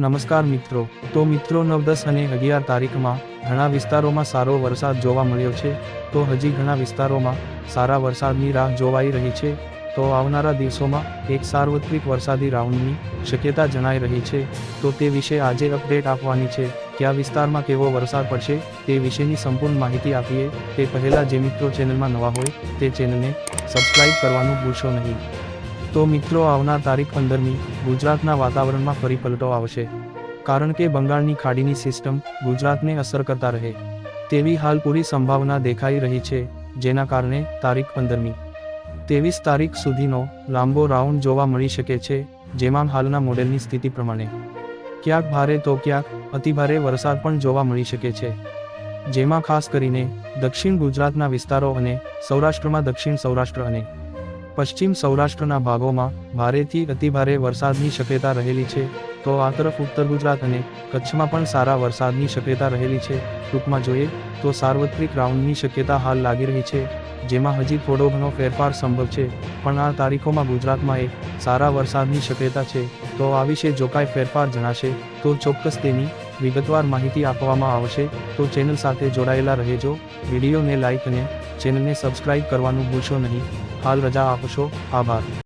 નમસ્કાર મિત્રો. તો મિત્રો નવ દસ અને અગિયાર તારીખમાં ઘણા વિસ્તારોમાં સારો વરસાદ જોવા મળ્યો છે. તો હજી ઘણા વિસ્તારોમાં સારા વરસાદની રાહ જોવાઈ રહી છે. તો આવનારા દિવસોમાં એક સાર્વત્રિક વરસાદી રાઉન્ડની શક્યતા જણાઈ રહી છે. તો તે વિશે આજે અપડેટ આપવાની છે. કયા વિસ્તારમાં કેવો વરસાદ પડશે તે વિશેની સંપૂર્ણ માહિતી આપીએ. તે પહેલાં જે મિત્રો ચેનલમાં નવા હોય તે ચેનલને સબસ્ક્રાઇબ કરવાનું ભૂલશો નહીં. તો મિત્રો આવનાર તારીખ પંદરમી, ગુજરાતના વાતાવરણમાં ફરી પલટો આવશે. કારણ કે બંગાળની ખાડીની સિસ્ટમ ગુજરાતને અસર કરતા રહે. તેવી હાલ પૂરી સંભાવના દેખાઈ રહી છે, જેના કારણે તારીખ પંદરમી. ત્રેવીસ તારીખ સુધીનો લાંબો રાઉન્ડ જોવા મળી શકે છે, જેમાં હાલના મોડેલની સ્થિતિ પ્રમાણે. ક્યાંક ભારે તો ક્યાંક અતિભારે વરસાદ પણ જોવા મળી શકે છે. જેમાં ખાસ કરીને દક્ષિણ ગુજરાતના વિસ્તારો અને સૌરાષ્ટ્રમાં દક્ષિણ સૌરાષ્ટ્ર અને પશ્ચિમ સૌરાષ્ટ્રના ભાગોમાં ભારેથી અતિભારે વરસાદની શક્યતા રહેલી છે, તો આ તરફ ઉત્તર ગુજરાત અને કચ્છમાં પણ સારા વરસાદની શક્યતા રહેલી છે. ટૂંકમાં જોઈએ તો સાર્વત્રિક રાઉન્ડની શક્યતા હાલ લાગી રહી છે, જેમાં હજી થોડો ઘણો ફેરફાર સંભવ છે, પણ આ તારીખોમાં ગુજરાતમાં એક સારા વરસાદની શક્યતા છે, તો આ વિશે જો કાંઈ ફેરફાર જણાશે, તો ચોક્કસ તેની વિગતવાર માહિતી આપવામાં આવશે. તો ચેનલ સાથે જોડાયેલા રહેજો, વિડીયોને લાઇક અને ચેનલને સબસ્ક્રાઇબ કરવાનું ભૂલશો નહીં. હાલ રજા આપશો. આભાર.